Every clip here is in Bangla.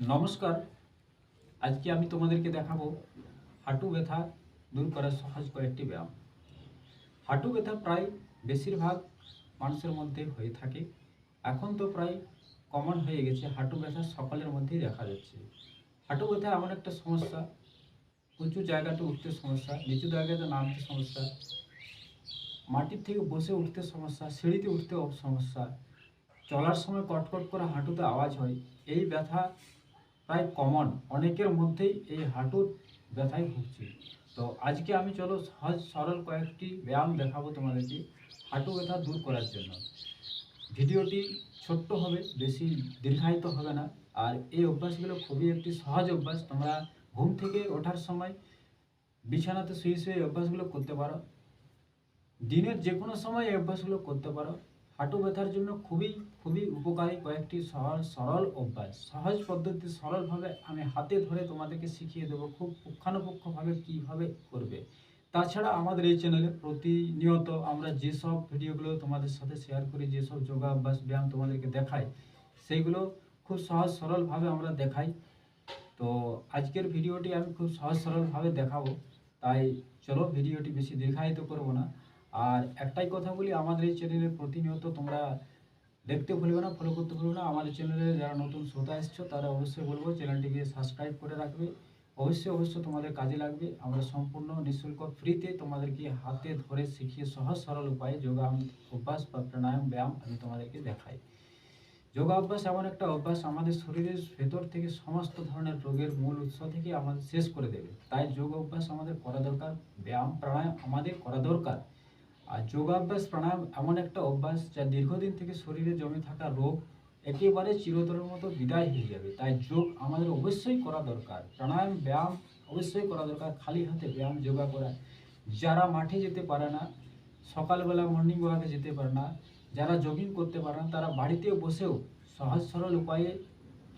নমস্কার। আজকে আমি তোমাদেরকে দেখাবো হাঁটু ব্যথা দূর করার সহজ কয়েকটি ব্যায়াম। হাঁটু ব্যথা প্রায় বেশিরভাগ মানুষের মধ্যে হয়ে থাকে। এখন তো প্রায় কমন হয়ে গেছে, হাঁটু ব্যথা সকলের মধ্যেই দেখা যাচ্ছে। হাঁটু ব্যথা এমন একটা সমস্যা, উঁচু জায়গাতে উঠতে সমস্যা, নিচু জায়গাতে নামতে সমস্যা, মাটির থেকে বসে উঠতে সমস্যা, সিঁড়িতে উঠতে সমস্যা, চলার সময় কটকট করে হাঁটুতে আওয়াজ হয়, এই ব্যথা প্রায় কমন অনেকের মধ্যেই এই হাঁটুর ব্যথায় ভুগছে। তো আজকে আমি চলো সহজ সরল কয়েকটি ব্যায়াম দেখাবো তোমাদেরকে হাঁটু ব্যথা দূর করার জন্য। ভিডিওটি ছোট্ট হবে, বেশি দীর্ঘায়িত হবে না। আর এই অভ্যাসগুলো খুবই একটি সহজ অভ্যাস। তোমরা ঘুম থেকে ওঠার সময় বিছানাতে শুয়ে শুয়ে এই অভ্যাসগুলো করতে পারো। দিনের যে কোনো সময় এই অভ্যাসগুলো করতে পারো। হাঁটু ব্যথার জন্য খুবই খুবই উপকারী কয়েকটি সহজ, সরল অভ্যাস। সহজ পদ্ধতি সরলভাবে আমি হাতে ধরে তোমাদেরকে শিখিয়ে দেবো খুব পুঙ্খানুপুঙ্খভাবে কীভাবে করবে। তাছাড়া আমাদের এই চ্যানেলে প্রতিনিয়ত আমরা যেসব ভিডিওগুলো তোমাদের সাথে শেয়ার করি, যেসব যোগা অভ্যাস, ব্যায়াম তোমাদেরকে দেখাই সেইগুলো খুব সহজ, সরলভাবে আমরা দেখাই। তো আজকের ভিডিওটি আমি খুব সহজ, সরলভাবে দেখাবো। তাই চলো ভিডিওটি বেশি দীর্ঘায়িত করব না। আর একটাই কথা বলি, আমাদের এই চ্যানেলে প্রতিনিয়ত তোমরা দেখতে ভুলবে না ফলো করতে ভুলবে না। আমাদের চ্যানেলে যারা নতুন শ্রোতা এসছো, তারা অবশ্যই বলব চ্যানেলটিকে সাবস্ক্রাইব করে রাখবে। অবশ্যই অবশ্যই তোমাদের কাজে লাগবে। আমরা সম্পূর্ণ নিঃশুল্ক ফ্রিতে তোমাদেরকে হাতে ধরে শিখিয়ে সহজ, সরল উপায়ে যোগা অভ্যাস বা প্রাণায়াম, ব্যায়াম আমি তোমাদেরকে দেখাই। যোগা অভ্যাস এমন একটা অভ্যাস আমাদের শরীরের ভেতর থেকে সমস্ত ধরনের রোগের মূল উৎস থেকে আমাদের শেষ করে দেবে। তাই যোগ অভ্যাস আমাদের করা দরকার, ব্যায়াম, প্রাণায়াম আমাদের করা দরকার। আর যোগাভ্যাস, প্রাণায়াম এমন একটা অভ্যাস যা দীর্ঘদিন থেকে শরীরে জমে থাকা রোগ একেবারে চিরতরের মতো বিদায় হয়ে যাবে। তাই যোগ আমাদের অবশ্যই করা দরকার। প্রাণায়াম, ব্যায়াম অবশ্যই করা দরকার। খালি হাতে ব্যায়াম, যোগা করা। যারা মাঠে যেতে পারে না, সকালবেলা মর্নিং ওয়াকে যেতে পারে না, যারা জগিং করতে পারে না, তারা বাড়িতে বসেও সহজ সরল উপায়ে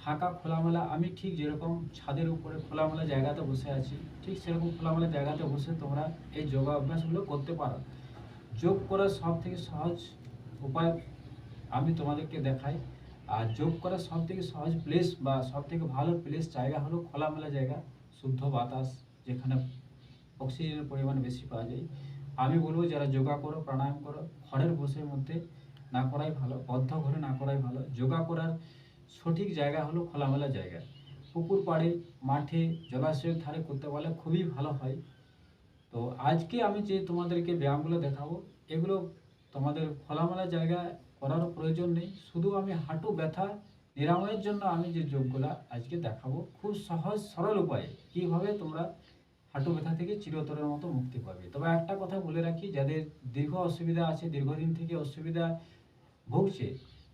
ফাঁকা খোলামেলা, আমি ঠিক যেরকম ছাদের উপরে খোলামেলা জায়গাতে বসে আছি, ঠিক সেরকম খোলামেলা জায়গাতে বসে তোমরা এই যোগা অভ্যাসগুলো করতে পারো। যোগ করার সব থেকে সহজ উপায় আমি তোমাদেরকে দেখাই। আর যোগ করার সব থেকে সহজ প্লেস বা সব থেকে ভালো প্লেস জায়গা হলো খোলামেলা জায়গা, শুদ্ধ বাতাস, যেখানে অক্সিজেনের পরিমাণ বেশি পাওয়া যায়। আমি বলব যারা যোগা করো, প্রাণায়াম করো, ঘরের বসের মধ্যে না করাই ভালো, বদ্ধ ঘরে না করাই ভালো। যোগা করার সঠিক জায়গা হলো খোলামেলা জায়গা। পুকুর পাড়ে, মাঠে, জলাশয়ের ধারে করতে পারলে খুবই ভালো হয়। তো আজকে আমি যে তোমাদেরকে ব্যায়ামগুলো দেখাবো, এগুলো তোমাদের খোলামেলা জায়গায় করার প্রয়োজন নেই। শুধু আমি হাঁটু ব্যথা নিরাময়ের জন্য আমি যে যোগগুলো আজকে দেখাবো, খুব সহজ, সরল উপায়ে কীভাবে তোমরা হাঁটু ব্যথা থেকে চিরতরের মতো মুক্তি পাবে। তবে একটা কথা বলে রাখি, যাদের দীর্ঘ অসুবিধা আছে, দীর্ঘদিন থেকে অসুবিধা ভুগছে,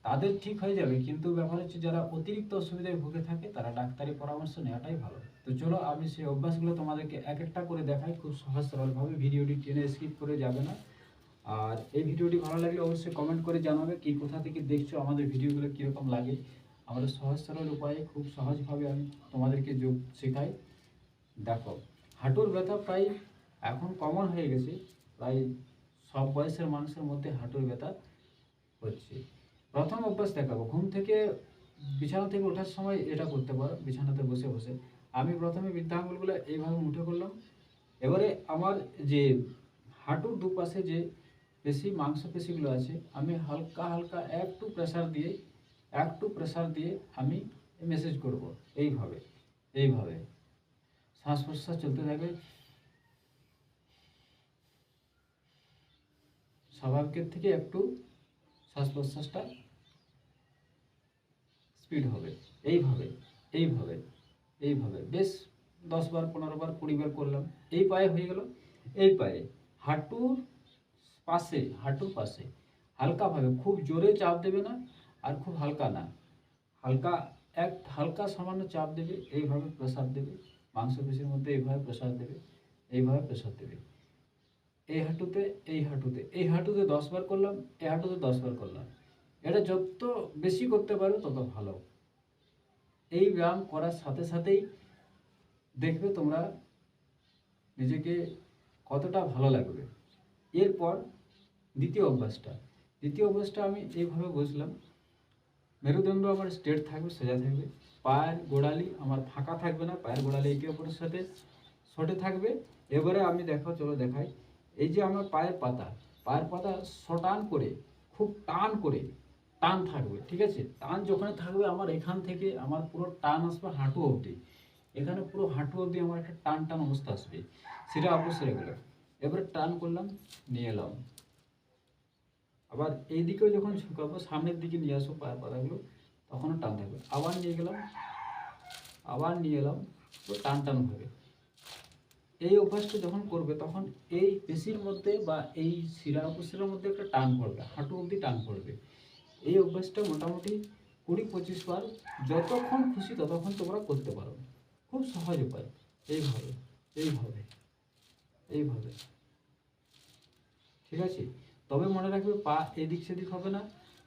তাদের ঠিক হয়ে যাবে। কিন্তু ব্যাপার হচ্ছে যারা অতিরিক্ত অসুবিধায় ভুগে থাকে, তারা ডাক্তারি পরামর্শ নেওয়াটাই ভালো। তো চলো আমি সেই অভ্যাসগুলো তোমাদেরকে এক একটা করে দেখাই, খুব সহজ সরলভাবে। ভিডিওটি টেনে স্কিপ করে যাবে না। আর এই ভিডিওটি ভালো লাগলে অবশ্যই কমেন্ট করে জানাবে কি কোথা থেকে দেখছ আমাদের ভিডিওগুলো কীরকম লাগে। আমাদের সহজ সরল উপায়ে খুব সহজভাবে আমি তোমাদেরকে যোগ শেখাই। দেখো, হাঁটুর ব্যথা প্রায় এখন কমন হয়ে গেছে। প্রায় সব বয়সের মানুষের মধ্যে হাঁটুর ব্যথা হচ্ছে। প্রথম অভ্যাস দেখাবো, ঘুম থেকে বিছানা থেকে ওঠার সময় এটা করতে পারো, বিছানাতে বসে বসে। আমি প্রথমে বৃদ্ধাঙ্গুলগুলো এইভাবে মুঠে করলাম। এবারে আমার যে হাঁটুর দুপাশে যে পেশি মাংসপেশিগুলো আছে, আমি হালকা হালকা একটু প্রেসার দিয়ে একটু প্রেসার দিয়ে আমি মেসেজ করব এইভাবে এইভাবে। শ্বাস প্রশ্বাস চলতে থাকবে স্বাভাবিকের থেকে একটু শ্বাস প্রশ্বাসটা স্পিড হবে। এইভাবে এইভাবে। এইভাবে। বেশ দশ বার, পনেরো বার, কুড়ি বার করলাম। এই পায়ে হয়ে গেল। এই পায়ে হাঁটুর পাশে হাঁটুর পাশে হালকাভাবে, খুব জোরে চাপ দেবে না আর খুব হালকা না। হালকা, এক হালকা সামান্য চাপ দেবে, এইভাবে প্রেসার দেবে। মাংসপেশির মধ্যে এইভাবে প্রেসার দেবে, এইভাবে প্রেসার দেবে। এই হাঁটুতে এই হাঁটুতে এই হাঁটুতে দশ বার করলাম, এই হাঁটুতে দশ বার করলাম। এটা যত বেশি করতে পারো, তত ভালো। এই ব্যায়াম করার সাথে সাথেই দেখবে তোমরা নিজেকে কতটা ভালো লাগবে। এরপর দ্বিতীয় অভ্যাসটা। দ্বিতীয় অভ্যাসটা আমি এইভাবে বসলাম মেরুদণ্ড আমার স্ট্রেট থাকবে, সোজা থাকবে। পায়ের গোড়ালি আমার ফাঁকা থাকবে না, পায়ের গোড়ালি একে অপরের সাথে সটে থাকবে। এবারে আমি দেখো চলো দেখাই। এই যে আমার পায়ের পাতা পায়ের পাতা সটান করে, খুব টান করে টান থাকবে, ঠিক আছে? টান যখন থাকবে, আমার এখান থেকে আমার পুরো টান আসবে হাঁটু অবধি। এখানে পুরো হাঁটু অবধি আমার একটা টান টান অবস্থা আসবে। সেটা অবশ্যই গেল এবারে টান করলাম, নিয়ে এলাম। আবার এই দিকেও যখন ঝুঁকাবো, সামনের দিকে নিয়ে আসব পায়ের পাতাগুলো, তখনও টান থাকবে। আবার নিয়ে গেলাম, আবার নিয়ে এলাম তো টান টান হবে। এই অভ্যাসটা যখন করবে, তখন এই পেশির মধ্যে বা এই শিরা উপশিরার মধ্যে একটা টান পড়বে, হাঁটু অবধি টান পড়বে। এই অভ্যাসটা মোটামুটি কুড়ি পঁচিশ বার যতক্ষণ খুশি ততক্ষণ তোমরা করতে পারো। খুব সহজ উপায়। এইভাবে এইভাবে এইভাবে। ঠিক আছে? তবে মনে রাখবে পা এদিক সেদিক হবে না,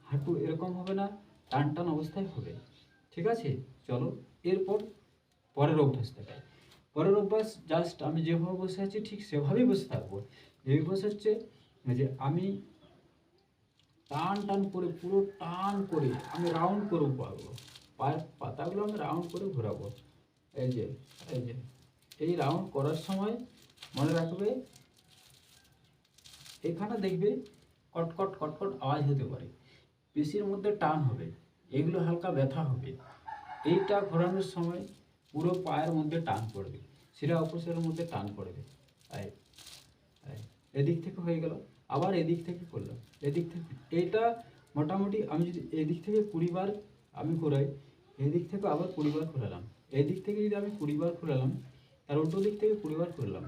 হাঁটু এরকম হবে না টান টান অবস্থায় হবে। ঠিক আছে? চলো, এরপর পরের অভ্যাস দেখায় পরের অভ্যাস জাস্ট আমি যেভাবে বসে আছি ঠিক সেভাবেই বসে থাকব। এই অভ্যাস হচ্ছে যে আমি টান টান করে, পুরো টান করে আমি রাউন্ড করে পারব পায়ের পাতাগুলো আমি রাউন্ড করে ঘোরাবো। এই যে এই যে, এই রাউন্ড করার সময় মনে রাখবে, এখানে দেখবে কটকট কটকট আওয়াজ হতে পারে। পেশির মধ্যে টান হবে, এগুলো হালকা ব্যথা হবে। এইটা ঘোরানোর সময় পুরো পায়ের মধ্যে টান পড়বে, শিরা অপসের মধ্যে টান পড়বে। এদিক থেকে হয়ে গেল। আবার এদিক থেকে করলাম। এদিক থেকে, এটা মোটামুটি আমি যদি এদিক থেকে কুড়ি বার আমি ঘোরাই, এদিক থেকে আবার কুড়ি বার ঘোরালাম। এদিক থেকে যদি আমি কুড়ি বার ঘোরালাম তার উল্টো দিক থেকে কুড়ি বার ঘোরালাম।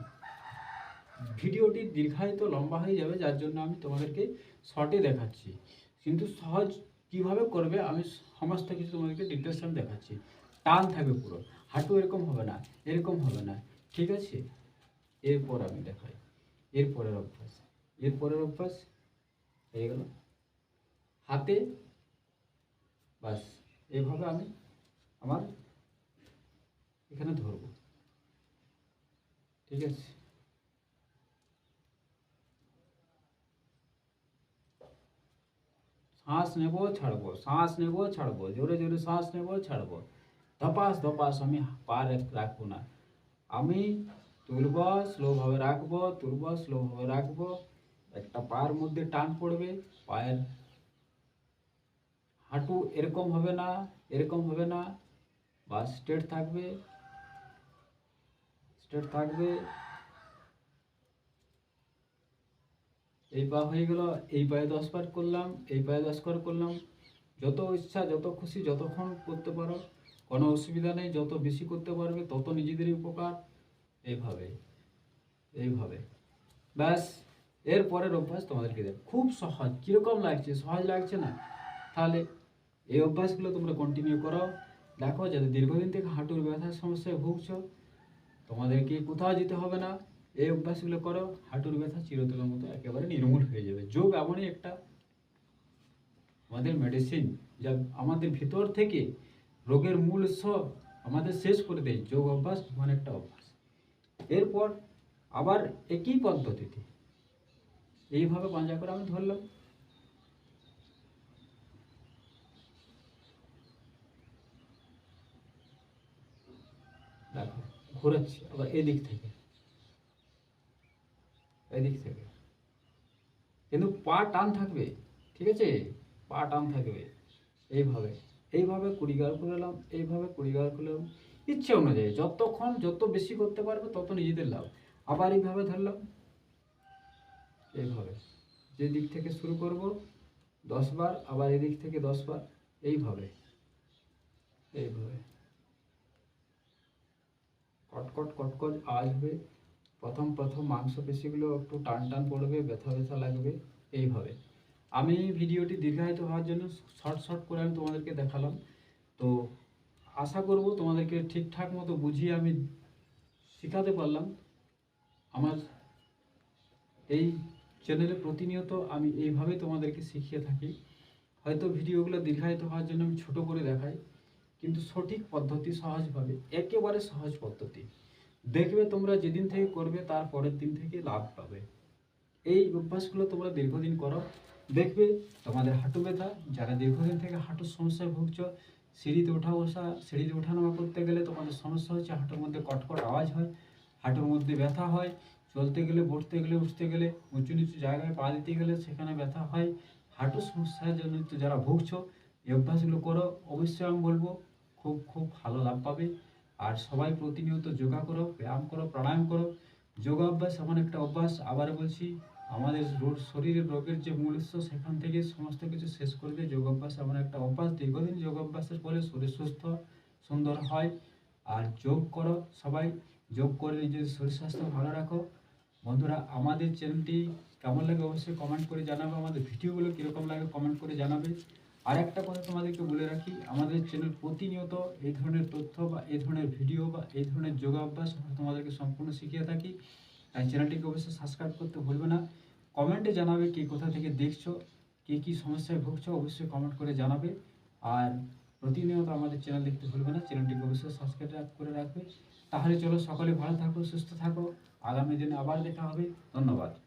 ভিডিওটি দীর্ঘায়িত লম্বা হয়ে যাবে, যার জন্য আমি তোমাদেরকে শর্টে দেখাচ্ছি। কিন্তু সহজ কীভাবে করবে, আমি সমস্ত কিছু তোমাদেরকে ডিটেলস আমি দেখাচ্ছি। টান থাকবে পুরো। হাঁটু এরকম হবে না, এরকম হবে না। ঠিক আছে? এরপর আমি দেখাই। এরপরের অভ্যাস। এরপরের অভ্যাস হয়ে গেল হাতে বাস এইভাবে আমি আমার এখানে ধরবো ঠিক আছে শ্বাস নেব ছাড়বো শ্বাস নেব ছাড়বো জোরে জোরে শ্বাস নেব ছাড়বো ধপাস ধপাস আমি পা রাখ- রাখব না আমি তুলব স্লোভাবে রাখব তুলব স্লোভাবে রাখব একটা পায়ের মধ্যে টান পড়বে, পায়ের হাঁটু এরকম হবে না, এরকম হবে না, বা স্ট্রেট থাকবে স্ট্রেট থাকবে। এই পা হয়ে গেল, এই পায়ে দশ বার করলাম, এই পায়ে দশ বার করলাম। যত ইচ্ছা, যত খুশি, যতক্ষণ করতে পারো, কোনো অসুবিধা নেই, যত বেশি করতে পারবে, তত নিজেদেরই উপকার। এইভাবে এইভাবে। ব্যাস। এর পরের অভ্যাস তোমাদেরকে দেখ খুব সহজ। কীরকম লাগছে? সহজ লাগছে না? তাহলে এই অভ্যাসগুলো তোমরা কন্টিনিউ করো দেখো, যাতে দীর্ঘদিন থেকে হাঁটুর ব্যথার সমস্যায় ভুগছ, তোমাদেরকে কোথাও যেতে হবে না। এই অভ্যাসগুলো করো। হাঁটুর ব্যথা চিরতলের মতো একেবারে নির্মূল হয়ে যাবে। যোগ এমনই একটা আমাদের মেডিসিন যা আমাদের ভিতর থেকে রোগের মূল সব আমাদের শেষ করে দেয়। যোগ অভ্যাস এমন একটা অভ্যাস। এরপর আবার একই পদ্ধতিতে এইভাবে পাঞ্জা করে আমি ধরলাম। দেখো, ঘোরাচ্ছি, আবার এদিক থেকে। এদিক থেকে। কিন্তু পা টান থাকবে, ঠিক আছে? পা টান থাকবে। এইভাবে এইভাবে কুড়ি গার খুলালাম এইভাবে কুড়ি গার খুলালাম ইচ্ছে অনুযায়ী, যতক্ষণ, যত বেশি করতে পারবে, তত নিজেদের লাভ। আবার এইভাবে ধরলাম। এইভাবে। যে দিক থেকে শুরু করব, দশ বার, আবার এদিক থেকে দশ বার, এইভাবে। এইভাবে। কটকট কটকট আসবে। প্রথম প্রথম মাংসপেশিগুলো একটু টান টান পড়বে, ব্যথা ব্যথা লাগবে, এইভাবে। আমি ভিডিওটি দীর্ঘায়িত হওয়ার জন্য শর্ট শর্ট করে আমি তোমাদেরকে দেখালাম। তো আশা করব তোমাদেরকে ঠিকঠাক মতো বুঝিয়ে আমি শেখাতে পারলাম। আমার এই চ্যানেলে প্রতিনিয়ত আমি এইভাবে তোমাদেরকে শিখিয়ে থাকি। হয়তো ভিডিওগুলো দীর্ঘায়িত হওয়ার জন্য আমি ছোট করে দেখাই, কিন্তু সঠিক পদ্ধতি সহজভাবে, একেবারে সহজ পদ্ধতি। দেখবে তোমরা যেদিন থেকে করবে, তার পরের দিন থেকে লাভ পাবে। এই অভ্যাসগুলো তোমরা দীর্ঘদিন করো। দেখবে তোমাদের হাঁটু ব্যথা, যারা দীর্ঘদিন থেকে হাঁটুর সমস্যায় ভুগছ, সিঁড়িতে ওঠা বসা, সিঁড়িতে ওঠানামা করতে গেলে তোমাদের সমস্যা হচ্ছে, হাঁটুর মধ্যে কটকট আওয়াজ হয়, হাঁটুর মধ্যে ব্যথা হয় চলতে গেলে, বসতে গেলে, উঠতে গেলে, উঁচু নিচু জায়গায় পা দিতে গেলে সেখানে ব্যথা হয়, হাঁটু সমস্যার জন্য যারা ভুগছো, এই অভ্যাসগুলো করো। অবশ্যই আমি বলব, খুব খুব ভালো লাভ পাবে। আর সবাই প্রতিনিয়ত যোগা করো, ব্যায়াম করো, প্রাণায়াম করো। যোগা অভ্যাস এমন একটা অভ্যাস আবার বলছি, আমাদের রোগ, শরীরের রোগের যে মূল উৎস, সেখান থেকে সমস্ত কিছু শেষ করে দিয়ে যোগ অভ্যাস এমন একটা অভ্যাস। দীর্ঘদিন যোগ অভ্যাসের ফলে শরীর সুস্থ, সুন্দর হয়। আর যোগ করো সবাই, যোগ করে নিজের শরীর স্বাস্থ্য ভালো রাখো। বন্ধুরা, আমাদের চ্যানেলটি কেমন লাগে অবশ্যই কমেন্ট করে জানাবে। আমাদের ভিডিওগুলো কীরকম লাগে কমেন্ট করে জানাবে। আর একটা কথা তোমাদেরকে বলে রাখি, আমাদের চ্যানেল প্রতিনিয়ত এই ধরনের তথ্য বা এই ধরনের ভিডিও বা এই ধরনের যোগাভ্যাস তোমাদেরকে সম্পূর্ণ শিখিয়ে থাকি। তাই চ্যানেলটিকে অবশ্যই সাবস্ক্রাইব করতে ভুলবে না। কমেন্টে জানাবে কে কোথা থেকে দেখছ, কে কী সমস্যায় ভুগছো, অবশ্যই কমেন্ট করে জানাবে। আর প্রতিনিয়ত আমাদের চ্যানেল দেখতে ভুলবে না চ্যানেলটিকে অবশ্যই সাবস্ক্রাইব করে রাখবে। তাহলে চলো সকলে ভালো থাকো, সুস্থ থাকো। আগামী দিনে আবার দেখা হবে। ধন্যবাদ।